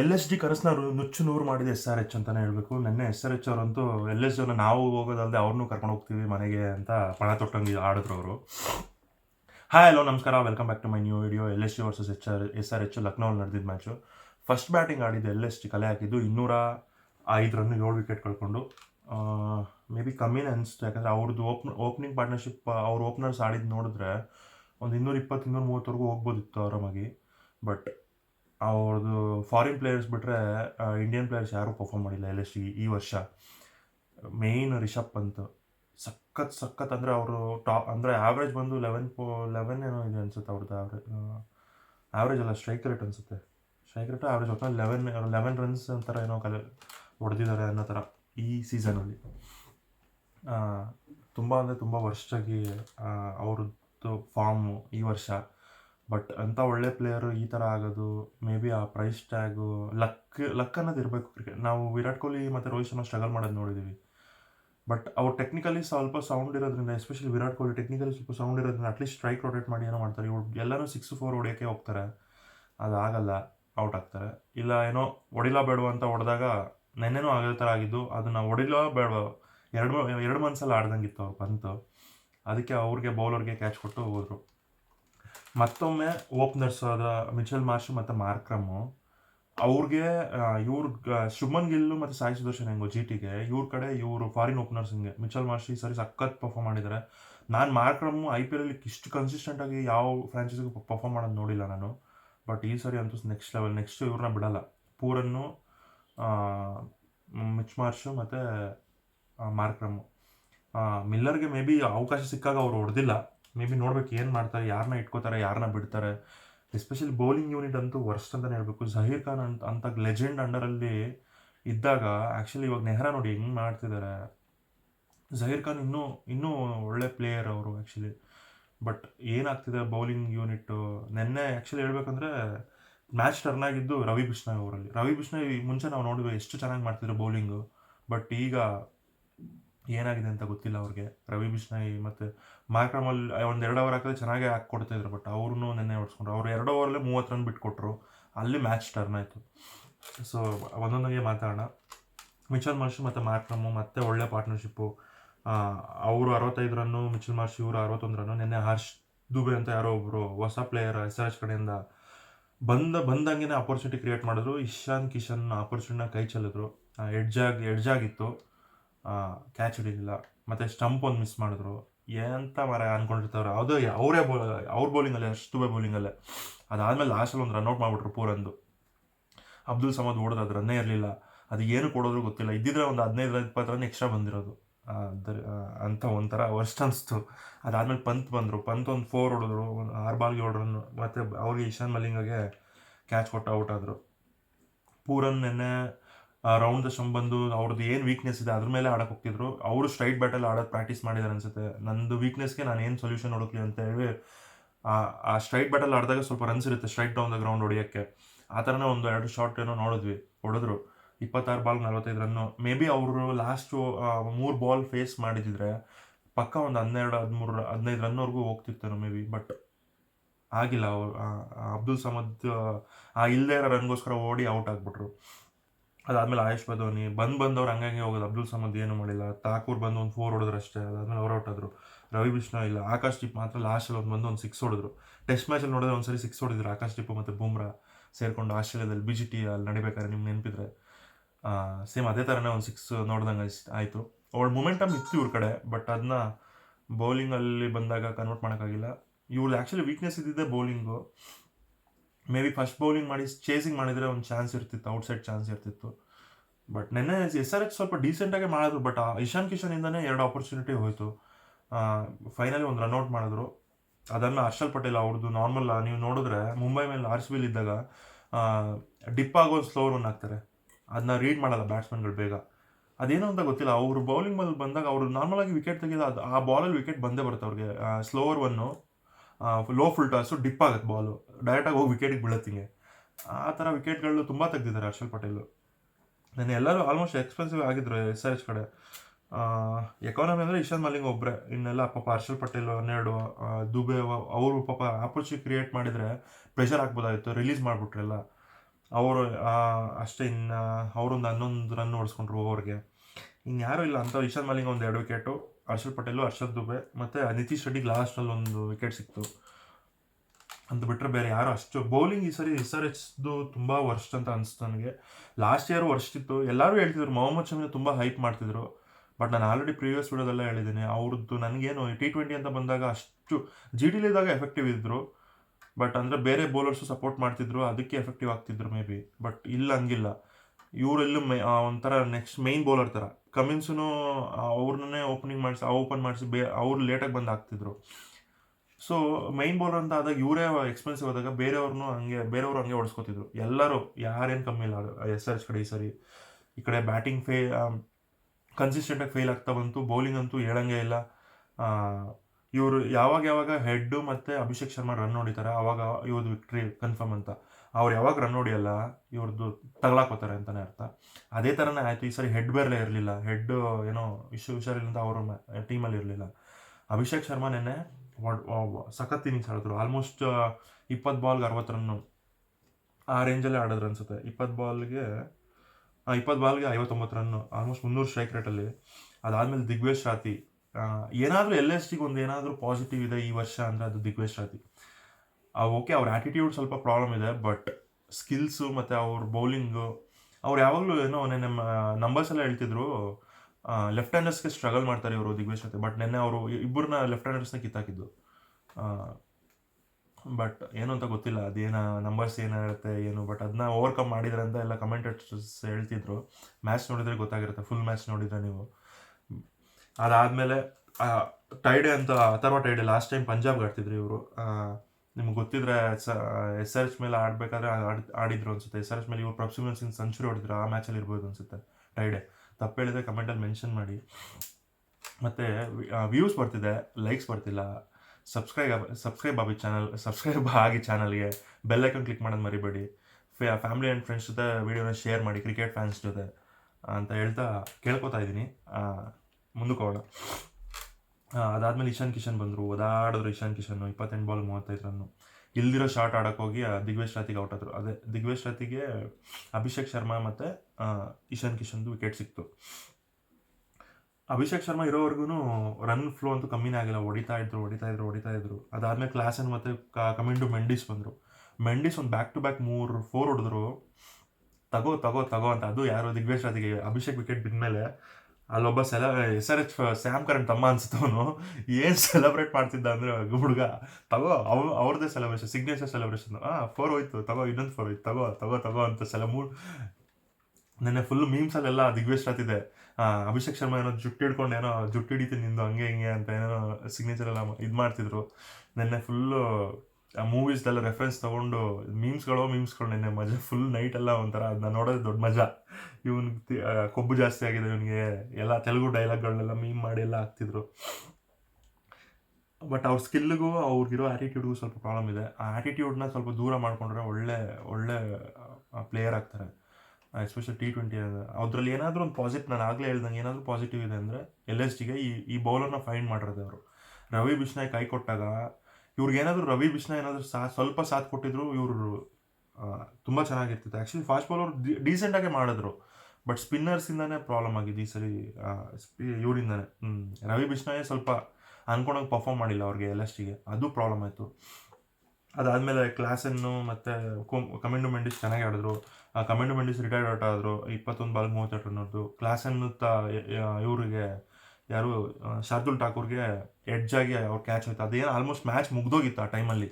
L S D ಕನಸನ್ನ ನುಚ್ಚು ನೂರು ಮಾಡಿದ ಎಸ್ ಆರ್ ಎಚ್ ಅಂತಲೇ ಹೇಳಬೇಕು. ನೆನ್ನೆ ಎಸ್ ಆರ್ ಎಚ್ ಅವರಂತೂ ಎಲ್ ಎಸ್ ಡಿನ ನಾವು ಹೋಗೋದಲ್ಲದೆ ಅವ್ರನ್ನೂ ಕರ್ಕೊಂಡು ಹೋಗ್ತೀವಿ ಮನೆಗೆ ಅಂತ ಪಣ ತೊಟ್ಟಂಗೆ ಆಡಿದ್ರು ಅವರು. ಹಾಯ್ ಹಲೋ ನಮಸ್ಕಾರ. Welcome back to my new video L S D versus H R S R H ಲಕ್ನೋಲ್ಲಿ ನಡೆದಿದ್ದ ಮ್ಯಾಚು ಫಸ್ಟ್ ಬ್ಯಾಟಿಂಗ್ ಆಡಿದ್ದು ಎಲ್ ಎಸ್ ಡಿ ಕಲೆ ಹಾಕಿದ್ದು ಇನ್ನೂರ ಐದು ರನ್ ಏಳು ವಿಕೆಟ್ ಕಳ್ಕೊಂಡು. ಮೇ ಬಿ ಕಮ್ಮಿನೇ ಅನಿಸ್ತು. ಯಾಕಂದರೆ ಅವ್ರದ್ದು ಓಪ್ ಓಪನಿಂಗ್ ಪಾರ್ಟ್ನರ್ಶಿಪ್ ಅವ್ರ ಓಪನರ್ಸ್ ಆಡಿದ್ದು ನೋಡಿದ್ರೆ ಒಂದು ಇನ್ನೂರ ಇಪ್ಪತ್ತು, ಇನ್ನೂರ ಮೂವತ್ತವರೆಗೂ ಹೋಗ್ಬೋದಿತ್ತು ಆರಾಮಾಗಿ. ಬಟ್ ಅವ್ರದ್ದು ಫಾರಿನ್ ಪ್ಲೇಯರ್ಸ್ ಬಿಟ್ಟರೆ ಇಂಡಿಯನ್ ಪ್ಲೇಯರ್ಸ್ ಯಾರೂ ಪರ್ಫಾರ್ಮ್ ಮಾಡಿಲ್ಲ ಎಲ್ ಎಸ್ ಈ ವರ್ಷ. ಮೇಯ್ನ್ ರಿಷಬ್ ಪಂತ್. ಸಖತ್ ಸಖತ್ ಅಂದರೆ ಅವರು ಟಾಪ್ ಅಂದರೆ ಆವ್ರೇಜ್ ಬಂದು ಲೆವೆನ್ ಪೋ ಲೆವೆನ್ ಏನೋ ಇದೆ ಅನ್ಸುತ್ತೆ ಅವ್ರದ್ದು ಆವ್ರೇಜ್ ಆವ್ರೇಜ್ ಅಲ್ಲ ಸ್ಟ್ರೈಕ್ ರೇಟ್ ಅನಿಸುತ್ತೆ. ಸ್ಟ್ರೈಕ್ ರೇಟ್ ಆವ್ರೇಜ್ ಒಟ್ಟು ಲೆವೆನ್ ಲೆವೆನ್ ರನ್ಸ್ ಅಂತಾರೆ ಏನೋ ಕಲೆ, ಹೊಡೆದಿದ್ದಾರೆ ಅನ್ನೋ ಥರ ಈ ಸೀಸನಲ್ಲಿ ತುಂಬ ಅಂದರೆ ತುಂಬ ವರ್ಷಾಗಿ ಅವ್ರದ್ದು ಫಾರ್ಮು ಈ ವರ್ಷ. ಬಟ್ ಅಂಥ ಒಳ್ಳೆ ಪ್ಲೇಯರು ಈ ಥರ ಆಗೋದು maybe the price tag luck luck ಅನ್ನೋದು ಇರಬೇಕು ಕ್ರಿಕೆಟ್ ನಾವು ವಿರಾಟ್ ಕೊಹ್ಲಿ ಮತ್ತು ರೋಹಿತ್ ಶರ್ಮಾ ಸ್ಟ್ರಗಲ್ ಮಾಡೋದು ನೋಡಿದ್ದೀವಿ ಬಟ್ ಅವ್ರು ಟೆಕ್ನಿಕಲಿ ಸ್ವಲ್ಪ ಸೌಂಡ್ ಇರೋದ್ರಿಂದ ಎಸ್ಪೆಷಲಿ ವಿರಾಟ್ ಕೊಹ್ಲಿ ಟೆಕ್ನಿಕಲಿ ಸ್ವಲ್ಪ ಸೌಂಡ್ ಇರೋದ್ರಿಂದ ಅಟ್ಲೀಸ್ಟ್ ಸ್ಟ್ರೈಕ್ ರೊಟೇಟ್ ಮಾಡಿ ಏನೋ ಮಾಡ್ತಾರೆ. ಇವ್ರು ಎಲ್ಲರೂ ಸಿಕ್ಸ್ ಫೋರ್ ಹೊಡೆಯೋಕ್ಕೆ ಹೋಗ್ತಾರೆ. ಅದಾಗಲ್ಲ ಔಟ್ ಆಗ್ತಾರೆ. ಇಲ್ಲ ಏನೋ ಹೊಡಿಲ ಬೇಡ ಅಂತ ಹೊಡೆದಾಗ ನೆನ್ನೆನೂ ಆಗೋ ಥರ ಆಗಿದ್ದು. ಅದನ್ನು ಹೊಡಿಲ ಬೇಡ ಎರಡು ಎರಡು ಮನ್ಸಲ್ಲಿ ಆಡ್ದಂಗಿತ್ತು ಅವ್ರು ಬಂತು. ಅದಕ್ಕೆ ಅವ್ರಿಗೆ ಬೌಲರ್ಗೆ ಕ್ಯಾಚ್ ಕೊಟ್ಟು ಹೋದರು. ಮತ್ತೊಮ್ಮೆ ಓಪನರ್ಸ್ ಆದ ಮಿಚಲ್ ಮಾರ್ಷ್ ಮತ್ತು ಮಾರ್ಕ್ರಮ್ಮು ಅವ್ರಿಗೆ ಇವ್ರ ಶುಭನ್ ಗಿಲ್ಲು ಮತ್ತು ಸಾಯಿ ಸುದರ್ಶನ್ ಹೆಂಗೋ ಜಿ ಟಿಗೆ ಇವ್ರ ಕಡೆ ಇವರು ಫಾರಿನ್ ಓಪನರ್ಸ್ ಹಿಂಗೆ. ಮಿಚಲ್ ಮಾರ್ಷ್ ಈ ಸರಿ ಸಖತ್ ಪರ್ಫಾರ್ಮ್ ಮಾಡಿದ್ದಾರೆ ನಾನು ಮಾರ್ಕ್ರಮ್ಮು ಐ ಪಿ ಎಲ್ ಇಷ್ಟು ಕನ್ಸಿಸ್ಟೆಂಟಾಗಿ ಯಾವ ಫ್ರಾಂಚೈಸಿಗೂ ಪರ್ಫಾರ್ಮ್ ಮಾಡೋದು ನೋಡಿಲ್ಲ ನಾನು. ಬಟ್ ಈ ಸರಿ ಅಂತೂ ನೆಕ್ಸ್ಟ್ ಲೆವೆಲ್ ನೆಕ್ಸ್ಟ್ ಇವ್ರನ್ನ ಬಿಡಲ್ಲ. ಪೂರನ್ನು ಮಿಚ್ ಮಾರ್ಷು ಮತ್ತು ಮಾರ್ಕ್ರಮ್ಮು ಮಿಲ್ಲರ್ಗೆ ಮೇ ಬಿ ಅವಕಾಶ ಸಿಕ್ಕಾಗ ಅವ್ರು ಹೊಡೆದಿಲ್ಲ. ಮೇ ಬಿ ನೋಡ್ಬೇಕು ಏನು ಮಾಡ್ತಾರೆ ಯಾರನ್ನ ಇಟ್ಕೋತಾರೆ ಯಾರನ್ನ ಬಿಡ್ತಾರೆ. ಎಸ್ಪೆಷಲಿ ಬೌಲಿಂಗ್ ಯೂನಿಟ್ ಅಂತೂ ವರ್ಸ್ಟ್ ಅಂತಲೇ ಹೇಳಬೇಕು. ಜಹೀರ್ ಖಾನ್ ಅಂತ ಅಂತ ಲೆಜೆಂಡ್ ಅಂಡರಲ್ಲಿ ಇದ್ದಾಗ ಆ್ಯಕ್ಚುಲಿ ಇವಾಗ ನೆಹರಾ ನೋಡಿ ಹೆಂಗೆ ಮಾಡ್ತಿದ್ದಾರೆ ಜಹೀರ್ ಖಾನ್ ಇನ್ನೂ ಇನ್ನೂ ಒಳ್ಳೆ ಪ್ಲೇಯರ್ ಅವರು ಆ್ಯಕ್ಚುಲಿ ಬಟ್ ಏನಾಗ್ತಿದೆ ಬೌಲಿಂಗ್ ಯೂನಿಟ್ಟು ನೆನ್ನೆ ಆ್ಯಕ್ಚುಲಿ ಹೇಳ್ಬೇಕಂದ್ರೆ ಮ್ಯಾಚ್ ಟರ್ನ್ ಆಗಿದ್ದು ರವಿ ಬಿಷ್ಣಾಯ್ ಅವರಲ್ಲಿ. ರವಿ ಬಿಷ್ಣ ಮುಂಚೆ ನಾವು ನೋಡಿದ್ವಿ ಎಷ್ಟು ಚೆನ್ನಾಗಿ ಮಾಡ್ತಿದ್ರು ಬೌಲಿಂಗು ಬಟ್ ಈಗ ಏನಾಗಿದೆ ಅಂತ ಗೊತ್ತಿಲ್ಲ ಅವ್ರಿಗೆ. ರವಿ ಬಿಷ್ಣಾಯಿ ಮತ್ತು ಮಾರ್ಕ್ರಮಲ್ಲಿ ಒಂದು ಎರಡು ಓವರ್ ಹಾಕಿದ್ರೆ ಚೆನ್ನಾಗೇ ಹಾಕ್ಕೊಡ್ತಾಯಿದ್ರು ಬಟ್ ಅವ್ರೂ ನೆನ್ನೆ ಹೊಡ್ಸ್ಕೊಂಡ್ರು. ಅವ್ರು ಎರಡು ಓವರಲ್ಲೇ ಮೂವತ್ತು ರನ್ ಬಿಟ್ಕೊಟ್ರು. ಅಲ್ಲಿ ಮ್ಯಾಚ್ ಟರ್ನ್ ಆಯಿತು. ಸೊ ಒಂದೊಂದಾಗೆ ಮಾತಾಡೋಣ. ಮಿಚಲ್ ಮಾರ್ಷ್ ಮತ್ತು ಮಾರ್ಕ್ರಮು ಮತ್ತೆ ಒಳ್ಳೆ ಪಾರ್ಟ್ನರ್ಶಿಪ್ಪು ಅವರು ಅರವತ್ತೈದು ರನ್ನು ಮಿಚಲ್ ಮಾರ್ಷ್ ಇವರು ಅರವತ್ತೊಂದು ರನ್ನು ನೆನ್ನೆ ಹರ್ಷ್ ದುಬೆ ಅಂತ ಯಾರೋ ಒಬ್ಬರು ಹೊಸ ಪ್ಲೇಯರ್ ಎಸ್ ಆರ್ ಎಚ್ ಕಡೆಯಿಂದ ಬಂದ ಬಂದಂಗೆ ಅಪರ್ಚುನಿಟಿ ಕ್ರಿಯೇಟ್ ಮಾಡಿದ್ರು. ಇಶಾನ್ ಕಿಶನ್ ಆಪರ್ಚುನಿಟಿನ ಕೈ ಚೆಲ್ಲಿದ್ರು. ಎಡ್ಜಾಗಿ ಎಡ್ಜಾಗಿತ್ತು ಕ್ಯಾಚ್ ಹಿಡಿಲಿಲ್ಲ. ಮತ್ತು ಸ್ಟಂಪ್ ಒಂದು ಮಿಸ್ ಮಾಡಿದ್ರು. ಎಂತ ಮರ ಅನ್ಕೊಂಡಿರ್ತಾವ್ರೆ. ಅದು ಅವರೇ ಬೋ, ಅವ್ರ ಬೌಲಿಂಗಲ್ಲೇ ಅಷ್ಟು ಬೌಲಿಂಗಲ್ಲೇ ಅದಾದಮೇಲೆ ಲಾಸ್ಟಲ್ಲಿ ಒಂದು ರನ್ಔಟ್ ಮಾಡಿಬಿಟ್ರು ಪೂರಂದು ಅಬ್ದುಲ್ ಸಮದ್ ಓಡೋದು ಅದು ರನ್ನೇ ಇರಲಿಲ್ಲ. ಅದು ಏನು ಕೊಡೋದ್ರು ಗೊತ್ತಿಲ್ಲ. ಇದ್ದಿದ್ರೆ ಒಂದು ಹದಿನೈದು ಇಪ್ಪತ್ತು ರನ್ ಎಕ್ಸ್ಟ್ರಾ ಬಂದಿರೋದು. ಅಂತ ಒಂಥರ ವರ್ಸ್ಟ್ ಅನಿಸ್ತು. ಅದಾದಮೇಲೆ ಪಂತ್ ಬಂದರು. ಪಂತ್ ಒಂದು ಫೋರ್ ಹೊಡೆದ್ರು. ಒಂದು ಆರು ಬಾಲ್ಗೆ ಹೊಡ್ರನ್ನು ರನ್ ಮತ್ತು ಅವ್ರಿಗೆ ಇಶಾನ್ ಮಲಿಂಗಗೆ ಕ್ಯಾಚ್ ಕೊಟ್ಟು ಔಟ್ ಆದರು. ಪೂರನ್ ನೆನ್ನೆ ರೌಂಡ್ ದ ಶಮ್ ಬಂದು ಅವ್ರದ್ದು ಏನು ವೀಕ್ನೆಸ್ ಇದೆ ಅದ್ರ ಮೇಲೆ ಆಡಕ್ಕೆ ಹೋಗ್ತಿದ್ರು. ಅವರು ಸ್ಟ್ರೈಟ್ ಬ್ಯಾಟಲ್ಲಿ ಆಡೋದು ಪ್ರಾಕ್ಟೀಸ್ ಮಾಡಿದ್ದಾರೆ ಅನ್ಸುತ್ತೆ. ನಂದು ವೀಕ್ನೆಸ್ಗೆ ನಾನು ಏನು ಸೊಲ್ಯೂಷನ್ ಹುಡುಕ್ಲಿ ಅಂತ ಹೇಳಿ, ಆ ಸ್ಟ್ರೈಟ್ ಬ್ಯಾಟಲ್ಲಿ ಆಡಿದಾಗ ಸ್ವಲ್ಪ ರನ್ಸ್ ಇರುತ್ತೆ ಸ್ಟ್ರೈಟ್ ಡೌನ್ ದ ಗ್ರೌಂಡ್ ಹೊಡಿಯೋಕ್ಕೆ. ಆ ಥರನೇ ಒಂದು ಎರಡು ಶಾರ್ಟ್ ಏನೋ ನೋಡಿದ್ವಿ, ಹೊಡೆದ್ರು. ಇಪ್ಪತ್ತಾರು ಬಾಲ್ ನಲ್ವತ್ತೈದು ರನ್ನು ಮೇ ಬಿ ಅವರು ಲಾಸ್ಟು ಮೂರು ಬಾಲ್ ಫೇಸ್ ಮಾಡಿದಿದ್ರೆ ಪಕ್ಕ ಒಂದು ಹನ್ನೆರಡು, ಹದಿಮೂರು, ಹದಿನೈದು ರನ್ವರೆಗೂ ಹೋಗ್ತಿರ್ತಾರೆ ಮೇ ಬಿ ಬಟ್ ಆಗಿಲ್ಲ ಅವರು. ಅಬ್ದುಲ್ ಸಮದ್, ಆ ಇಲ್ಲದೇ ಇರೋ ರನ್ಗೋಸ್ಕರ ಓಡಿ ಔಟ್ ಆಗಿಬಿಟ್ರು. ಅದಾದಮೇಲೆ ಆಯುಷ್ ಬದೋನಿ, ಬಂದು ಬಂದವ್ರು ಹಂಗಂಗೆ ಹೋಗೋದು. ಅಬ್ದುಲ್ ಸಮದ್ ಏನು ಮಾಡಿಲ್ಲ. ಠಾಕೂರ್ ಬಂದು ಒಂದು ಫೋರ್ ಹೊಡೆದ್ರು ಅಷ್ಟೇ. ಅದಾದಮೇಲೆ ಅವ್ರು ಔಟ್ ಆದ್ರು. ರವಿ ಬಿಷ್ಣು ಇಲ್ಲ. ಆಕಾಶ್ ಟಿಪ್ ಮಾತ್ರ ಲಾಸ್ಟಲ್ಲಿ ಒಂದು ಬಂದು ಒಂದು ಸಿಕ್ಸ್ ಹೊಡೆದ್ರು. ಟೆಸ್ಟ್ ಮ್ಯಾಚಲ್ಲಿ ನೋಡಿದ್ರೆ ಒಂದ್ಸರಿ ಸಿಕ್ಸ್ ಹೊಡಿದ್ರು. ಆಕಾಶ್ ಟಿಪ್ ಮತ್ತು ಬೂಮ್ರಾ ಸೇರ್ಕೊಂಡು ಆಸ್ಟ್ರೇಲಿಯಾದಲ್ಲಿ ಬಿ ಜಿ ಟಿ ಅಲ್ಲಿ ನಡಿಬೇಕಾದ್ರೆ ನಿಮ್ಗೆ ನೆನಪಿದ್ರೆ ಸೇಮ್ ಅದೇ ಥರನೇ ಒಂದು ಸಿಕ್ಸ್ ನೋಡ್ದಂಗೆ ಆಯಿತು. ಅವಳ ಮೊಮೆಂಟಮ್ ಇತ್ತು ಇವ್ರ ಕಡೆ ಬಟ್ ಅದನ್ನ ಬೌಲಿಂಗಲ್ಲಿ ಬಂದಾಗ ಕನ್ವರ್ಟ್ ಮಾಡೋಕ್ಕಾಗಿಲ್ಲ. ಇವ್ರದ್ದು ಆ್ಯಕ್ಚುಲಿ ವೀಕ್ನೆಸ್ ಇದ್ದಿದ್ದೆ bowling maybe first bowling ಮಾಡಿ ಚೇಸಿಂಗ್ ಮಾಡಿದರೆ ಒಂದು ಚಾನ್ಸ್ ಇರ್ತಿತ್ತು ಔಟ್ಸೈಡ್ ಚಾನ್ಸ್ ಇರ್ತಿತ್ತು. ಬಟ್ ನೆನ್ನೆ ಎಸ್ ಆರ್ ಎಚ್ ಸ್ವಲ್ಪ ಡೀಸೆಂಟಾಗಿ ಮಾಡಿದ್ರು ಬಟ್ ಇಶಾನ್ ಕಿಶನಿಂದನೇ ಎರಡು ಆಪರ್ಚುನಿಟಿ ಹೋಯಿತು. ಫೈನಲಿ ಒಂದು ರನ್ಔಟ್ ಮಾಡಿದ್ರು. ಅದನ್ನು ಹರ್ಷಲ್ ಪಟೇಲ್ ಅವ್ರದ್ದು ನಾರ್ಮಲ್ ನೀವು ನೋಡಿದ್ರೆ ಮುಂಬೈ ಮೇಲೆ ಆರ್ ಸಿ ಇದ್ದಾಗ ಡಿಪ್ ಆಗೋ ಸ್ಲೋ ರನ್ ಹಾಕ್ತಾರೆ. ಅದನ್ನ ರೀಡ್ ಮಾಡಲ್ಲ ಬ್ಯಾಟ್ಸ್ಮನ್ಗಳು ಬೇಗ. ಅದೇನು ಅಂತ ಗೊತ್ತಿಲ್ಲ, ಅವರು ಬೌಲಿಂಗ್ ಮೇಲೆ ಬಂದಾಗ ಅವರು ನಾರ್ಮಲಾಗಿ ವಿಕೆಟ್ ತೆಗೆದ, ಆ ಬಾಲಲ್ಲಿ ವಿಕೆಟ್ ಬಂದೇ ಬರುತ್ತೆ ಅವ್ರಿಗೆ slower one low full toss dip ಆಗುತ್ತೆ ಬಾಲು ಡೈರೆಕ್ಟಾಗಿ ಹೋಗಿ ವಿಕೆಟಿಗೆ ಬೀಳತ್ತಿಂಗೆ ಆ ಥರ ವಿಕೆಟ್ಗಳು ತುಂಬ ತೆಗ್ದಿದ್ದಾರೆ ಹರ್ಷಲ್ ಪಟೇಲು. ನಾನು ಎಲ್ಲರೂ ಆಲ್ಮೋಸ್ಟ್ ಎಕ್ಸ್ಪೆನ್ಸಿವ್ ಆಗಿದ್ರು ಎಸ್ ಆರ್ ಎಚ್ ಕಡೆ. ಎಕಾನಮಿ ಅಂದರೆ ಇಶಾನ್ ಮಲಿಂಗ್ ಒಬ್ಬರೇ ಇನ್ನೆಲ್ಲ ಪಾಪ ಹರ್ಷಲ್ ಪಟೇಲ್, ಹನ್ನೆರಡು ದುಬೆ ಅವರು ಪಾಪ ಆಪರ್ಚುನಿಟಿ ಕ್ರಿಯೇಟ್ ಮಾಡಿದರೆ ಪ್ರೆಷರ್ ಹಾಕ್ಬೋದಾಗಿತ್ತು ರಿಲೀಸ್ ಮಾಡಿಬಿಟ್ರೆಲ್ಲ. ಅವರು ಅಷ್ಟೇ ಇನ್ನು, ಅವರೊಂದು ಹನ್ನೊಂದು ರನ್ ಹೊಡೆಸ್ಕೊಂಡ್ರು ಓವರ್ಗೆ ಇನ್ನು ಯಾರೂ ಇಲ್ಲ ಅಂತ ಇಶಾನ್ ಮಲಿಂಗ್ ಒಂದು ಎರಡು ವಿಕೆಟು ಹರ್ಷಲ್ ಪಟೇಲು ಹರ್ಷದ್ ದುಬೆ ಮತ್ತು ನಿತೀಶ್ ರೆಡ್ಡಿಗೆ ಲಾಸ್ಟಲ್ಲಿ ಒಂದು ವಿಕೆಟ್ ಸಿಕ್ತು. ಅಂತ ಬಿಟ್ಟರೆ ಬೇರೆ ಯಾರು ಅಷ್ಟು ಬೌಲಿಂಗ್ ಈ ಸರಿ ಎಸ್ ಆರ್ ಎಚ್ದು ತುಂಬ ವರ್ಸ್ಟ್ ಅಂತ ಅನಿಸ್ತು ನನಗೆ. ಲಾಸ್ಟ್ ಇಯರ್ ವರ್ಸ್ಟ್ ಇತ್ತು. ಎಲ್ಲರೂ ಹೇಳ್ತಿದ್ರು, ಮೊಹಮ್ಮದ್ ಶಮಿನ ತುಂಬ ಹೈಪ್ ಮಾಡ್ತಿದ್ರು. ಬಟ್ ನಾನು ಆಲ್ರೆಡಿ ಪ್ರೀವಿಯಸ್ ವಿಡಿಯೋದಲ್ಲೇ ಹೇಳಿದ್ದೀನಿ, ಅವ್ರದ್ದು ನನಗೇನು ಟಿ ಟ್ವೆಂಟಿ ಅಂತ ಬಂದಾಗ ಅಷ್ಟು ಜಿ ಲಿದಾಗ ಎಫೆಕ್ಟಿವ್ ಇದ್ದರು ಬಟ್ ಅಂದರೆ ಬೇರೆ ಬೌಲರ್ಸು ಸಪೋರ್ಟ್ ಮಾಡ್ತಿದ್ರು, ಅದಕ್ಕೆ ಎಫೆಕ್ಟಿವ್ ಆಗ್ತಿದ್ರು ಮೇ ಬಿ ಬಟ್ ಇಲ್ಲ ಹಂಗಿಲ್ಲ. ಇವರೆಲ್ಲೂ ಮೈ ಒಂಥರ ನೆಕ್ಸ್ಟ್ ಮೈನ್ ಬೌಲರ್ ಥರ ಕಮಿನ್ಸೂ ಅವ್ರನ್ನೇ ಓಪನಿಂಗ್ ಮಾಡಿಸಿ ಓಪನ್ ಮಾಡಿಸಿ ಬೇ, ಅವ್ರು ಲೇಟಾಗಿ ಬಂದು ಹಾಕ್ತಿದ್ರು. ಸೊ ಮೈನ್ ಬೌಲರ್ ಅಂತ ಆದಾಗ ಇವರೇ ಎಕ್ಸ್ಪೆನ್ಸಿವ್ ಆದಾಗ ಬೇರೆಯವ್ರನ್ನೂ ಹಂಗೆ, ಬೇರೆಯವರು ಹಂಗೆ ಹೊಡ್ಸ್ಕೊತಿದ್ರು ಎಲ್ಲರೂ, ಯಾರೇನು ಕಮ್ಮಿ ಇಲ್ಲ, ಎಸ್ ಆರ್ ಕಡೆ ಈ ಸರಿ. ಈ ಕಡೆ ಬ್ಯಾಟಿಂಗ್ ಫೇ ಕನ್ಸಿಸ್ಟೆಂಟಾಗಿ ಫೇಲ್ ಆಗ್ತಾ ಬಂತು ಬೌಲಿಂಗ್ ಅಂತೂ ಹೇಳಂಗೆ ಇಲ್ಲ. ಇವರು ಯಾವಾಗ ಯಾವಾಗ ಹೆಡ್ ಮತ್ತು ಅಭಿಷೇಕ್ ಶರ್ಮಾ ರನ್ ಹೊಡಿತಾರೆ ಆವಾಗ ಇವ್ರದ್ದು ವಿಕ್ಟ್ರಿ ಕನ್ಫರ್ಮ್ ಅಂತ. ಅವ್ರು ಯಾವಾಗ ರನ್ ಹೊಡಿಯಲ್ಲ ಇವ್ರದ್ದು ತಗಲಾಕೋತಾರೆ ಅಂತಲೇ ಅರ್ಥ. ಅದೇ ಥರನೇ ಆಯಿತು, ಈ ಸರಿ ಹೆಡ್ ಬೇರೆ ಇರಲಿಲ್ಲ. ಹೆಡ್ ಏನೋ ಇಶ್ಯೂ ಹುಷಾರಿಲ್ಲ ಅವರು ಟೀಮಲ್ಲಿ ಇರಲಿಲ್ಲ. ಅಭಿಷೇಕ್ ಶರ್ಮಾ ನೆನ್ನೆ ಸಖತ್ ಇನ್ನಿಂಗ್ಸ್ ಆಡಿದ್ರು. ಆಲ್ಮೋಸ್ಟ್ ಇಪ್ಪತ್ತು ಬಾಲ್ಗೆ ಅರವತ್ತು ರನ್ನು ಆ ರೇಂಜಲ್ಲೇ ಆಡಿದ್ರು ಅನ್ಸುತ್ತೆ. ಇಪ್ಪತ್ತು ಬಾಲ್ಗೆ ಇಪ್ಪತ್ತು ಬಾಲ್ಗೆ ಐವತ್ತೊಂಬತ್ತು ರನ್ನು ಆಲ್ಮೋಸ್ಟ್ ಮುನ್ನೂರು ಸ್ಟ್ರೈಕ್ ರೇಟಲ್ಲಿ ಅದಾದಮೇಲೆ ದಿಗ್ವೇಶ್ ರಾತಿ ಏನಾದರೂ ಎಲ್ ಎಸ್ ಟಿಗೆ ಒಂದು ಏನಾದರೂ ಪಾಸಿಟಿವ್ ಇದೆ ಈ ವರ್ಷ ಅಂದರೆ ಅದು ದಿಗ್ವೇಶ್ ರಾತಿ. ಓಕೆ ಅವ್ರ ಆ್ಯಟಿಟ್ಯೂಡ್ ಸ್ವಲ್ಪ ಪ್ರಾಬ್ಲಮ್ ಇದೆ ಬಟ್ ಸ್ಕಿಲ್ಸು ಮತ್ತು ಅವ್ರ ಬೌಲಿಂಗು ಅವ್ರು ಯಾವಾಗಲೂ ಏನೋ ನೆನ್ನೆ ನಂಬರ್ಸ್ ಎಲ್ಲ ಹೇಳ್ತಿದ್ರು ಲೆಫ್ಟ್ ಹ್ಯಾಂಡರ್ಸ್ಗೆ ಸ್ಟ್ರಗಲ್ ಮಾಡ್ತಾರೆ ಇವರು ದಿಗ್ವೇಶ್ ಜೊತೆ ಬಟ್ ನೆನ್ನೆ ಅವರು ಇಬ್ಬರನ್ನ ಲೆಫ್ಟ್ ಹ್ಯಾಂಡರ್ಸ್ನ ಕಿತ್ತಾಕಿದ್ದು. ಬಟ್ ಏನು ಅಂತ ಗೊತ್ತಿಲ್ಲ, ಅದೇನ ನಂಬರ್ಸ್ ಏನಿರುತ್ತೆ ಏನು ಬಟ್ ಅದನ್ನ ಓವರ್ಕಮ್ ಮಾಡಿದ್ರೆ ಅಂತ ಎಲ್ಲ ಕಮೆಂಟೇಟರ್ಸ್ ಹೇಳ್ತಿದ್ರು. ಮ್ಯಾಚ್ ನೋಡಿದ್ರೆ ಗೊತ್ತಾಗಿರುತ್ತೆ ಫುಲ್ ಮ್ಯಾಚ್ ನೋಡಿದ್ರೆ ನೀವು. ಅದಾದಮೇಲೆ ಟೈಡೆ ಅಂತ, ಅಥರ್ವ ಟೈಡೆ ಲಾಸ್ಟ್ ಟೈಮ್ ಪಂಜಾಬ್ಗೆ ಆಡ್ತಿದ್ರು ಇವರು. ನಿಮ್ಗೆ ಗೊತ್ತಿದ್ರೆ ಎಸ್ ಆರ್ ಎಚ್ ಮೇಲೆ ಆಡಬೇಕಾದ್ರೆ ಆಡಿದ್ರು ಅನ್ಸುತ್ತೆ. ಎಸ್ ಆರ್ ಎಚ್ ಮೇಲೆ ಇವ್ರು ಪ್ರಭ್ಸಿಮನ್ ಸಿಂಗ್ ಸೆಂಚುರಿ ಹೊಡೆದ್ರು, ಆ ಮ್ಯಾಚಲ್ಲಿ ಇರ್ಬೋದು ಅನ್ಸುತ್ತೆ. ಟೈಡೆ ತಪ್ಪು ಹೇಳಿದ್ರೆ ಕಮೆಂಟಲ್ಲಿ ಮೆನ್ಷನ್ ಮಾಡಿ. ಮತ್ತು ವ್ಯೂಸ್ ಬರ್ತಿದೆ ಲೈಕ್ಸ್ ಬರ್ತಿಲ್ಲ. ಸಬ್ಸ್ಕ್ರೈಬ್ ಸಬ್ಸ್ಕ್ರೈಬ್ ಆಗಿ ಚಾನಲ್ ಸಬ್ಸ್ಕ್ರೈಬ್ ಆಗಿ ಚಾನಲ್ಗೆ ಬೆಲ್ ಐಕನ್ ಕ್ಲಿಕ್ ಮಾಡೋದು ಮರಿಬೇಡಿ. ಫ್ಯಾಮಿಲಿ ಆ್ಯಂಡ್ ಫ್ರೆಂಡ್ಸ್ ಜೊತೆ ವೀಡಿಯೋನ ಶೇರ್ ಮಾಡಿ ಕ್ರಿಕೆಟ್ ಫ್ಯಾನ್ಸ್ ಜೊತೆ ಅಂತ ಹೇಳ್ತಾ ಕೇಳ್ಕೊತಾ ಇದ್ದೀನಿ. ಮುಂದಕ್ಕೆ ಹೋಗೋಣ. ಅದಾದಮೇಲೆ ಇಶಾನ್ ಕಿಶನ್ ಬಂದರು. ಓದಾಡಿದ್ರು ಇಶಾನ್ ಕಿಶನ್ ಇಪ್ಪತ್ತೆಂಟು ಬಾಲ್ ಮೂವತ್ತೈದು ರನ್ನು ಇಲ್ದಿರೋ ಆಡೋಕ್ಕೋಗಿ ಹೋಗಿ ದಿಗ್ವೇಶ್ ರಾತಿಗೆ ಔಟ್ ಆದರು. ಅದೇ, ದಿಗ್ವೇಶ್ ರಾತಿಗೆ ಅಭಿಷೇಕ್ ಶರ್ಮಾ ಮತ್ತು ಇಶಾನ್ ಕಿಶನ್ದು ವಿಕೆಟ್ ಸಿಕ್ತು. ಅಭಿಷೇಕ್ ಶರ್ಮಾ ಇರೋವರೆಗೂ ರನ್ ಫ್ಲೋ ಅಂತೂ ಕಮ್ಮಿನೇ ಆಗಿಲ್ಲ. ಹೊಡಿತಾ ಇದ್ರು ಹೊಡಿತಾ ಇದ್ರು ಹೊಡಿತಾ ಇದ್ರು. ಅದಾದಮೇಲೆ ಕ್ಲಾಸನ್ ಮತ್ತು ಕಮಿಂಡು ಮೆಂಡಿಸ್ ಬಂದರು. ಮೆಂಡಿಸ್ ಒಂದು ಬ್ಯಾಕ್ ಟು ಬ್ಯಾಕ್ ಮೂರು ಫೋರ್ ಹೊಡೆದ್ರು. ತಗೋ ತಗೋ ತಗೋ ಅಂತ. ಅದು ಯಾರು ದಿಗ್ವೇಶ್ ರಾತಿಗೆ ಅಭಿಷೇಕ್ ವಿಕೆಟ್ ಬಿದ್ಮೇಲೆ ಅಲ್ಲೊಬ್ಬ ಸೆಲ ಎಚ್ ಸ್ಯಾಮ್ ಕರಣ್ ತಮ್ಮ ಅನ್ಸುತ್ತವನು. ಏನು ಸೆಲೆಬ್ರೇಟ್ ಮಾಡ್ತಿದ್ದ ಅಂದರೆ ಹುಡುಗ, ತಗೋ ಅವ್ ಅವ್ರದ್ದೇ ಸೆಲೆಬ್ರೇಷನ್ ಸಿಗ್ನೇಚರ್ ಸೆಲೆಬ್ರೇಷನ್ ಆ ಫೋರ್ ಹೋಯ್ತು, ತಗೋ, ಇನ್ನೊಂದು ಫೋರ್ ಹೋಯ್ತು, ತಗೋ ತಗೋ ತಗೋ ಅಂತ ಸೆಲೆ ಮೂಡ್ ನೆನ್ನೆ ಫುಲ್ ಮೀಮ್ಸಲ್ಲೆಲ್ಲ ದಿಗ್ವೇಶ್ ಆತಿದೆ ಅಭಿಷೇಕ್ ಶರ್ಮಾ ಏನೋ ಜುಟ್ಟು ಹಿಡ್ಕೊಂಡು ಏನೋ ಜುಟ್ಟು ಹಿಡಿತೀನಿ ನಿಂದು, ಹಂಗೆ, ಹಿಂಗೆ ಅಂತ ಏನೋ ಸಿಗ್ನೇಚರ್ ಎಲ್ಲ ಇದು ಮಾಡ್ತಿದ್ರು. ನೆನ್ನೆ ಫುಲ್ಲು ಆ ಮೂವೀಸ್ದೆಲ್ಲ ರೆಫರೆನ್ಸ್ ತೊಗೊಂಡು ಮೀಮ್ಸ್ಗಳು ಮೀಮ್ಸ್ಗಳು ನಿನ್ನೆ ಮಜಾ ಫುಲ್ ನೈಟ್ ಎಲ್ಲ ಒಂಥರ ಅದನ್ನ ನೋಡೋದು ದೊಡ್ಡ ಮಜಾ. ಇವನ್ ಕೊಬ್ಬು ಜಾಸ್ತಿ ಆಗಿದೆ ಇವನಿಗೆ. ಎಲ್ಲ ತೆಲುಗು ಡೈಲಾಗ್ಗಳನ್ನೆಲ್ಲ ಮೀಮ್ ಮಾಡಿ ಎಲ್ಲ ಹಾಕ್ತಿದ್ರು. ಬಟ್ ಅವ್ರ ಸ್ಕಿಲ್ಗೂ ಅವ್ರಿಗಿರೋ ಆ್ಯಟಿಟ್ಯೂಡ್ಗೂ ಸ್ವಲ್ಪ ಪ್ರಾಬ್ಲಮ್ ಇದೆ. ಆ ಆ್ಯಟಿಟ್ಯೂಡ್ನ ಸ್ವಲ್ಪ ದೂರ ಮಾಡಿಕೊಂಡ್ರೆ ಒಳ್ಳೆ ಒಳ್ಳೆ ಪ್ಲೇಯರ್ ಆಗ್ತಾರೆ. ಎಸ್ಪೆಷಲಿ ಟಿ ಟ್ವೆಂಟಿ ಅದ್ರಲ್ಲಿ ಏನಾದರೂ ಒಂದು ಪಾಸಿಟಿವ್ ನಾನು ಆಗಲೇ ಹೇಳ್ದಂಗೆ ಏನಾದರೂ ಪಾಸಿಟಿವ್ ಇದೆ ಅಂದರೆ ಎಲ್ ಎಸ್ ಟಿಗೆ ಈ ಈ ಬೌಲರ್ನ ಫೈಂಡ್ ಮಾಡಿರೋದು ಅವರು. ರವಿ ಬಿಷ್ನಾಯ್ ಕೈ ಕೊಟ್ಟಾಗ ಇವ್ರಿಗೆ ಏನಾದರೂ ರವಿ ಬಿಷ್ಣ ಏನಾದರೂ ಸಾ, ಸ್ವಲ್ಪ ಸಾಥ್ ಕೊಟ್ಟಿದ್ರು ಇವರು ತುಂಬ ಚೆನ್ನಾಗಿರ್ತಿತ್ತು. ಆ್ಯಕ್ಚುಲಿ ಫಾಸ್ಟ್ ಬೌಲರ್ ಡೀಸೆಂಟಾಗೆ ಮಾಡಿದ್ರು. ಬಟ್ ಸ್ಪಿನ್ನರ್ಸಿಂದನೇ ಪ್ರಾಬ್ಲಮ್ ಆಗಿದೆ ಈ ಸರಿ ಇವರಿಂದನೇ. ರವಿ ಬಿಷ್ಣೇ ಸ್ವಲ್ಪ ಅನ್ಕೊಂಡಂಗೆ ಪರ್ಫಾರ್ಮ್ ಮಾಡಿಲ್ಲ ಅವ್ರಿಗೆ ಎಲ್ ಎಸ್ ಅದು ಪ್ರಾಬ್ಲಮ್ ಆಯಿತು. ಅದಾದಮೇಲೆ ಕ್ಲಾಸನ್ನು ಮತ್ತು ಕಮೆಂಡು ಮೆಂಡಿಸ್ ಚೆನ್ನಾಗಿ ಆಡಿದ್ರು. ಕಮೆಂಡು ಮೆಂಡಿಸ್ ರಿಟೈರ್ಡ್ ಔಟ್ ಆದರು. ಇಪ್ಪತ್ತೊಂದು ಬಾಲ್ ಮೂವತ್ತೆರಡು ರನ್ನದ್ದು ಕ್ಲಾಸನ್ನು ತ ಇವರಿಗೆ ಯಾರು ಶಾರ್ದುಲ್ ಠಾಕೂರ್ಗೆ ಎಡ್ಜ್ ಆಗಿ ಅವ್ರು ಕ್ಯಾಚ್ ಹೋಯ್ತು. ಅದೇನು ಆಲ್ಮೋಸ್ಟ್ ಮ್ಯಾಚ್ ಮುಗ್ದೋಗಿತ್ತು ಆ ಟೈಮಲ್ಲಿ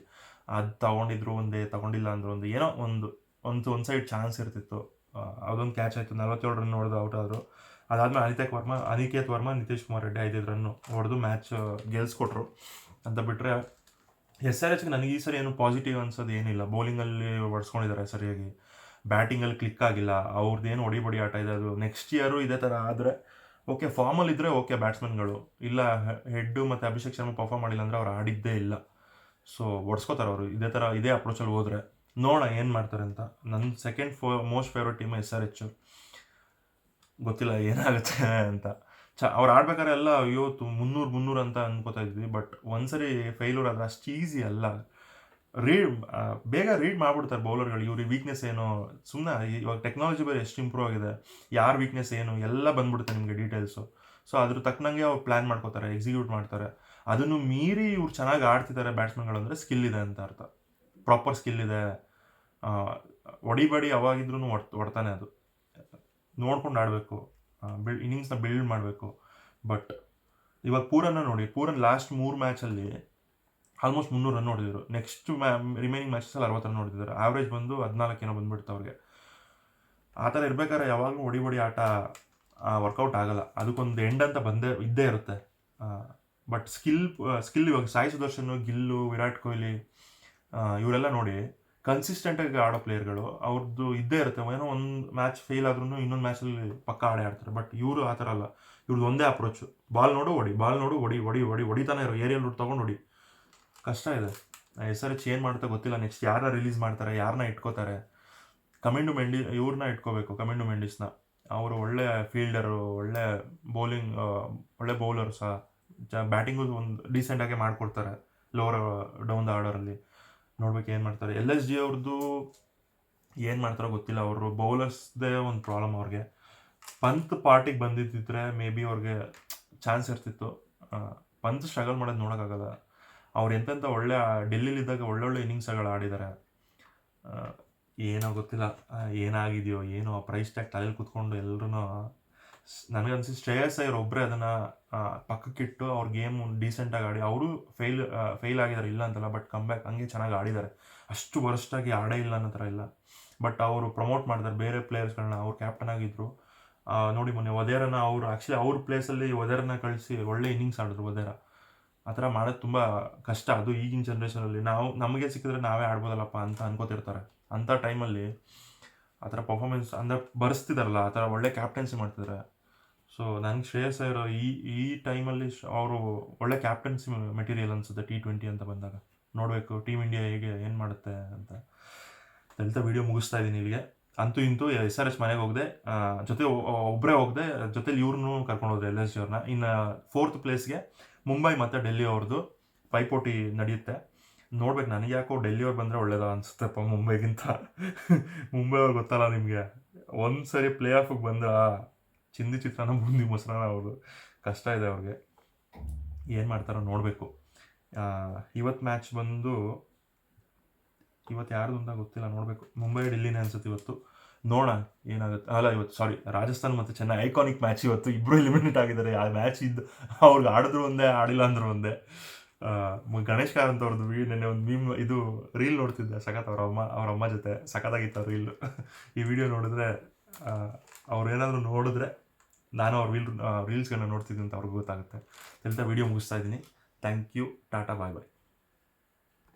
ಅದು ತಗೊಂಡಿದ್ರು ಒಂದೇ, ತಗೊಂಡಿಲ್ಲ ಅಂದ್ರೆ ಒಂದು. ಏನೋ ಒಂದು ಒಂದು ಒಂದು ಸೈಡ್ ಚಾನ್ಸ್ ಇರ್ತಿತ್ತು. ಅದೊಂದು ಕ್ಯಾಚ್ ಆಯಿತು. ನಲ್ವತ್ತೇಳು ರನ್ ಹೊಡೆದು ಔಟ್ ಆದರು. ಅದಾದಮೇಲೆ ಅನಿತೇಕ್ ವರ್ಮಾ, ಅನಿಕೇತ್ ವರ್ಮಾ, ನಿತೀಶ್ ಕುಮಾರ್ ರೆಡ್ಡಿ ಐದೈದು ರನ್ನು ಹೊಡೆದು ಮ್ಯಾಚ್ ಗೆಲ್ಸ್ಕೊಟ್ರು. ಅಂತ ಬಿಟ್ಟರೆ ಎಸ್ ಆರ್ ಎಚ್ಗೆ ನನಗೆ ಈ ಸರಿ ಏನು ಪಾಸಿಟಿವ್ ಅನ್ಸೋದು ಏನಿಲ್ಲ. ಬೌಲಿಂಗಲ್ಲಿ ಹೊಡ್ಸ್ಕೊಂಡಿದ್ದಾರೆ ಸರಿಯಾಗಿ. ಬ್ಯಾಟಿಂಗಲ್ಲಿ ಕ್ಲಿಕ್ ಆಗಿಲ್ಲ. ಅವ್ರದ್ದೇನು ಹೊಡಿ ಬಡಿ ಆಟ ಇದೆ. ಅದು ನೆಕ್ಸ್ಟ್ ಇಯರು ಇದೇ ಥರ ಆದರೆ ಓಕೆ ಫಾರ್ಮಲ್ ಇದ್ದರೆ ಓಕೆ ಬ್ಯಾಟ್ಸ್ಮನ್ಗಳು ಇಲ್ಲ ಹೆಡ್ಡು ಮತ್ತು ಅಭಿಷೇಕ್ ಶರ್ಮಾ ಪರ್ಫಾರ್ಮ್ ಮಾಡಿಲ್ಲ ಅಂದರೆ ಅವ್ರು ಆಡಿದ್ದೇ ಇಲ್ಲ. ಸೊ ಒಡ್ಸ್ಕೋತಾರೆ ಅವರು. ಇದೇ ಥರ ಇದೇ ಅಪ್ರೋಚಲ್ಲಿ ಹೋದರೆ. ನೋಡೋಣ ಏನು ಮಾಡ್ತಾರೆ ಅಂತ. ನನ್ನ ಸೆಕೆಂಡ್ ಫೋ most favourite team S R H. ಗೊತ್ತಿಲ್ಲ, ಏನಾಗುತ್ತೆ ಅಂತ. ಚ ಅವ್ರು ಆಡ್ಬೇಕಾದ್ರೆ ಎಲ್ಲ, ಅಯ್ಯೋ, ತು, ಮುನ್ನೂರು ಮುನ್ನೂರು ಅಂತ ಅನ್ಕೋತಾ ಇದ್ವಿ. ಬಟ್ ಒಂದ್ಸರಿ ಫೇಲ್ಯೂರ್ ಆದರೆ ಅಷ್ಟು ಈಸಿ ಅಲ್ಲ. ರೀಡ್ ಬೇಗ ರೀಡ್ ಮಾಡ್ಬಿಡ್ತಾರೆ ಬೌಲರ್ಗಳು ಇವ್ರಿಗೆ ವೀಕ್ನೆಸ್ ಏನು? ಸುಮ್ಮನೆ ಇವಾಗ ಟೆಕ್ನಾಲಜಿ ಬೇರೆ ಎಷ್ಟು ಇಂಪ್ರೂವ್ ಆಗಿದೆ. ಯಾರ ವೀಕ್ನೆಸ್ ಏನು? ಎಲ್ಲ ಬಂದ್ಬಿಡುತ್ತೆ ನಿಮಗೆ ಡೀಟೇಲ್ಸು ಸೊ ಅದ್ರ ತಕ್ಕನಂಗೆ ಅವ್ರು ಪ್ಲ್ಯಾನ್ ಮಾಡ್ಕೋತಾರೆ ಎಕ್ಸಿಕ್ಯೂಟ್ ಮಾಡ್ತಾರೆ. ಅದನ್ನು ಮೀರಿ ಇವ್ರು ಚೆನ್ನಾಗಿ ಆಡ್ತಿದ್ದಾರೆ ಬ್ಯಾಟ್ಸ್ಮನ್ಗಳು ಅಂದರೆ ಸ್ಕಿಲ್ ಇದೆ ಅಂತ ಅರ್ಥ. ಪ್ರಾಪರ್ ಸ್ಕಿಲ್ ಇದೆ. ಒಡಿಬಡಿ ಒಡ್ತಾನೆ ಹೊಡ್ತಾನೆ ಅದು. ನೋಡ್ಕೊಂಡು ಆಡಬೇಕು. ಬಿಲ್ ಇನ್ನಿಂಗ್ಸ್ನ ಬಿಲ್ಡ್ ಮಾಡಬೇಕು. ಬಟ್ ಇವಾಗ ಪೂರನ್ನ ನೋಡಿ, ಪೂರನ್ ಲಾಸ್ಟ್ ಮೂರು ಮ್ಯಾಚಲ್ಲಿ ಆಲ್ಮೋಸ್ಟ್ ಮುನ್ನೂರು ರನ್ ಹೊಡೆದಿದ್ರು ನೆಕ್ಸ್ಟ್ ಮ್ಯಾ ರಿಮೈನಿಂಗ್ ಮ್ಯಾಚಸಲ್ಲಿ ಅರವತ್ತು ರನ್ ಹೊಡೆದಿದ್ದಾರೆ ಆವ್ರೇಜ್ ಬಂದು ಹದಿನಾಲ್ಕೇನೋ ಬಂದ್ಬಿಡ್ತು ಅವ್ರಿಗೆ. ಆ ಥರ ಇರಬೇಕಾದ್ರೆ ಯಾವಾಗಲೂ ಹೊಡಿ ಹೊಡಿ ಆಟ ವರ್ಕೌಟ್ ಆಗಲ್ಲ. ಅದಕ್ಕೊಂದು ಎಂಡ್ ಅಂತ ಬಂದೇ, ಇದ್ದೇ ಇರುತ್ತೆ. ಬಟ್ ಸ್ಕಿಲ್ ಸ್ಕಿಲ್ ಇವಾಗ ಸಾಯಿ ಸುದರ್ಶನ್, ಗಿಲ್ಲು, ವಿರಾಟ್ ಕೊಹ್ಲಿ ಇವರೆಲ್ಲ ನೋಡಿ ಕನ್ಸಿಸ್ಟೆಂಟಾಗಿ ಆಡೋ ಪ್ಲೇಯರ್ಗಳು ಅವ್ರದ್ದು ಇದ್ದೇ ಇರುತ್ತೆ. ಏನೋ ಒಂದು ಮ್ಯಾಚ್ ಫೇಲ್ ಆದ್ರೂ ಇನ್ನೊಂದು ಮ್ಯಾಚಲ್ಲಿ ಪಕ್ಕ ಆಡೇ ಆಡ್ತಾರೆ. ಬಟ್ ಇವರು ಆ ಥರ ಅಲ್ಲ. ಇವ್ರದ್ದು ಒಂದೇ ಅಪ್ರೋಚು ಬಾಲ್ ನೋಡು ಹೊಡಿ ಬಾಲ್ ನೋಡು ಹೊಡಿ ಹೊಡಿ ಹೊಡಿ ಹೊಡಿತಾನೆ ಇರೋ ಏರಿಯಲ್ ರೂಟ್ ತೊಗೊಂಡು ಹೊಡಿ ಕಷ್ಟ ಇದೆ. ಹೆಸರು ಚೇಂಜ್ ಮಾಡ್ತಾ ಗೊತ್ತಿಲ್ಲ. ನೆಕ್ಸ್ಟ್ ಯಾರನ್ನ ರಿಲೀಸ್ ಮಾಡ್ತಾರೆ ಯಾರನ್ನ ಇಟ್ಕೋತಾರೆ? ಕಮೆಂಡು ಮೆಂಡಿ ಇವ್ರನ್ನ ಇಟ್ಕೋಬೇಕು ಕಮೆಂಡು ಮೆಂಡಿಸ್ನ ಅವರು ಒಳ್ಳೆ ಫೀಲ್ಡರು ಒಳ್ಳೆ ಬೌಲಿಂಗ್ ಒಳ್ಳೆ ಬೌಲರ್ ಸಹ ಬ್ಯಾಟಿಂಗು ಒಂದು ಡೀಸೆಂಟಾಗೆ ಮಾಡಿಕೊಡ್ತಾರೆ ಲೋವರ್ ಡೌನ್ ದ ಆರ್ಡರಲ್ಲಿ ನೋಡ್ಬೇಕು ಏನು ಮಾಡ್ತಾರೆ. ಎಲ್ ಎಸ್ ಜಿ ಅವ್ರದ್ದು ಏನು ಮಾಡ್ತಾರೋ ಗೊತ್ತಿಲ್ಲ. ಅವರು ಬೌಲರ್ಸ್ದೇ ಒಂದು ಪ್ರಾಬ್ಲಮ್ ಅವ್ರಿಗೆ. ಪಂತ್ ಪಾರ್ಟಿಗೆ ಬಂದಿದ್ದಿದ್ರೆ ಮೇ ಬಿ ಅವ್ರಿಗೆ ಚಾನ್ಸ್ ಇರ್ತಿತ್ತು. ಪಂತ್ ಸ್ಟ್ರಗಲ್ ಮಾಡೋದು ನೋಡೋಕ್ಕಾಗಲ್ಲ. ಅವ್ರು ಎಂತೆಂಥ ಒಳ್ಳೆ, ಡೆಲ್ಲಿಲಿದ್ದಾಗ ಒಳ್ಳೊಳ್ಳೆ ಇನ್ನಿಂಗ್ಸ್ಗಳು ಆಡಿದ್ದಾರೆ. ಏನೋ ಗೊತ್ತಿಲ್ಲ ಏನಾಗಿದೆಯೋ, ಏನೋ ಪ್ರೈಸ್ ಟ್ಯಾಗ್ ತಲೆಯಲ್ಲಿ ಕುತ್ಕೊಂಡು ಎಲ್ಲರೂ ನನಗನ್ಸಿ ಶ್ರೇಯಸ್ ಅಯ್ಯರ್ ಒಬ್ಬರೇ ಅದನ್ನು ಪಕ್ಕಕ್ಕಿಟ್ಟು ಅವ್ರ ಗೇಮ್ ಡೀಸೆಂಟಾಗಿ ಆಡಿ, ಅವರು ಫೇಲ್ ಫೇಲ್ ಆಗಿದ್ದಾರೆ, ಇಲ್ಲ ಅಂತಲ್ಲ ಬಟ್ ಕಮ್ ಬ್ಯಾಕ್ ಹಂಗೆ ಚೆನ್ನಾಗಿ ಆಡಿದ್ದಾರೆ. ಅಷ್ಟು ವರ್ಷಾಗಿ ಆಡೇ ಇಲ್ಲ ಅನ್ನೋ ಥರ ಇಲ್ಲ. ಬಟ್ ಅವರು ಪ್ರಮೋಟ್ ಮಾಡಿದ್ದಾರೆ ಬೇರೆ ಪ್ಲೇಯರ್ಸ್ಗಳನ್ನ ಅವ್ರು ಕ್ಯಾಪ್ಟನ್ ಆಗಿದ್ರು. ನೋಡಿ ಮೊನ್ನೆ ವದೇರನ ಅವರು ಆ್ಯಕ್ಚುಲಿ ಅವ್ರ ಪ್ಲೇಸಲ್ಲಿ ವದೇರನ ಕಳಿಸಿ ಒಳ್ಳೆ ಇನ್ನಿಂಗ್ಸ್ ಆಡಿದ್ರು ವದೇರ. ಆ ಥರ ಮಾಡೋದು ತುಂಬ ಕಷ್ಟ. ಅದು ಈಗಿನ ಜನ್ರೇಷನಲ್ಲಿ ನಾವು, ನಮಗೆ ಸಿಕ್ಕಿದ್ರೆ ನಾವೇ ಆಡ್ಬೋದಲ್ಲಪ್ಪ ಅಂತ ಅನ್ಕೋತಿರ್ತಾರೆ. ಅಂಥ ಟೈಮಲ್ಲಿ ಆ ಥರ ಪರ್ಫಾರ್ಮೆನ್ಸ್ ಅಂದರೆ ಬರೆಸ್ತಿದಾರಲ್ಲ, ಆ ಥರ ಒಳ್ಳೆ ಕ್ಯಾಪ್ಟನ್ಸಿ ಮಾಡ್ತಿದ್ದಾರೆ ಸೊ ನನಗೆ ಶ್ರೇಯಸ್ ಅಯ್ಯರ್ ಈ ಈ ಟೈಮಲ್ಲಿ ಅವರು ಒಳ್ಳೆ ಕ್ಯಾಪ್ಟನ್ಸಿ ಮೆಟೀರಿಯಲ್ ಅನಿಸುತ್ತೆ ಟಿ ಟ್ವೆಂಟಿ ಅಂತ ಬಂದಾಗ. ನೋಡಬೇಕು ಟೀಮ್ ಇಂಡಿಯಾ ಹೇಗೆ, ಏನು ಮಾಡುತ್ತೆ ಅಂತ. ಹೇಳ್ತಾ ವಿಡಿಯೋ ಮುಗಿಸ್ತಾ ಇದ್ದೀನಿ ಇಲ್ಲಿಗೆ. ಅಂತೂ ಇಂತೂ ಎಸ್ ಆರ್ ಎಸ್ ಮನೆಗೆ ಹೋಗದೆ ಜೊತೆ ಒಬ್ಬರೇ ಹೋಗದೆ, ಜೊತೆಲಿ ಇವ್ರನ್ನೂ ಕರ್ಕೊಂಡು ಹೋದ್ರೆ ಎಲ್ ಎಸ್ ಜಿ ಅವ್ರನ್ನ ಇನ್ನು ಫೋರ್ತ್ ಪ್ಲೇಸ್ಗೆ ಮುಂಬೈ ಮತ್ತು ಡೆಲ್ಲಿ ಅವ್ರದ್ದು ಪೈಪೋಟಿ ನಡೆಯುತ್ತೆ. ನೋಡ್ಬೇಕು ನನಗೆ ಯಾಕೋ ಡೆಲ್ಲಿ ಅವ್ರು ಬಂದರೆ ಒಳ್ಳೇದ ಅನ್ಸುತ್ತಪ್ಪ ಮುಂಬೈಗಿಂತ. ಮುಂಬೈ ಅವ್ರು ಗೊತ್ತಲ್ಲ ನಿಮಗೆ. ಒಂದು ಸರಿ ಪ್ಲೇ ಆಫಿಗೆ ಬಂದ ಚಿಂದಿ ಚಿತ್ರನ ಮುಂದಿ ಮೊಸರನ್ನ ಅವರು ಕಷ್ಟ ಇದೆ ಅವ್ರಿಗೆ. ಏನು ಮಾಡ್ತಾರೋ ನೋಡಬೇಕು. ಇವತ್ತು ಮ್ಯಾಚ್ ಬಂದು ಇವತ್ತು ಯಾರ್ದು ಅಂತ ಗೊತ್ತಿಲ್ಲ, ನೋಡಬೇಕು. ಮುಂಬೈ ಡೆಲ್ಲಿನೇ ಅನ್ಸುತ್ತೆ ಇವತ್ತು. ನೋಡೋಣ, ಏನಾಗುತ್ತೆ. ಅಲ್ಲ, ಇವತ್ತು ಸಾರಿ ರಾಜಸ್ಥಾನ್ ಮತ್ತು ಚೆನ್ನೈ ಐಕಾನಿಕ್ ಮ್ಯಾಚ್ ಇವತ್ತು ಇಬ್ಬರು ಎಲಿಮಿನೇಟ್ ಆಗಿದ್ದಾರೆ. ಆ ಮ್ಯಾಚ್ ಇದ್ದು ಅವ್ರಿಗೆ ಆಡಿದ್ರು ಒಂದೇ, ಆಡಿಲ್ಲ ಅಂದ್ರು ಒಂದೇ. ಗಣೇಶ್ ಕಾರಂತ್ ಅವ್ರದ್ದು ವೀ ನೆನ್ನೆ ಒಂದು ಮೀಮ್ ಇದು ರೀಲ್ ನೋಡ್ತಿದ್ದೆ, ಸಖತ್ ಅವ್ರ ಅಮ್ಮ ಅವ್ರ ಅಮ್ಮ ಜೊತೆ. ಸಖತ್ತಾಗಿತ್ತು ರೀಲ್ ಈ ವಿಡಿಯೋ ನೋಡಿದ್ರೆ ಅವ್ರು ಏನಾದರೂ ನೋಡಿದ್ರೆ ನಾನು ಅವ್ರ ರೀಲ್ ರೀಲ್ಸ್ಗಳನ್ನ ನೋಡ್ತಿದ್ದೀನಿ ಅಂತ ಅವ್ರಿಗೆ ಗೊತ್ತಾಗುತ್ತೆ. ಅಂತ ವಿಡಿಯೋ ಮುಗಿಸ್ತಾ ಇದ್ದೀನಿ. Thank you Tata bye bye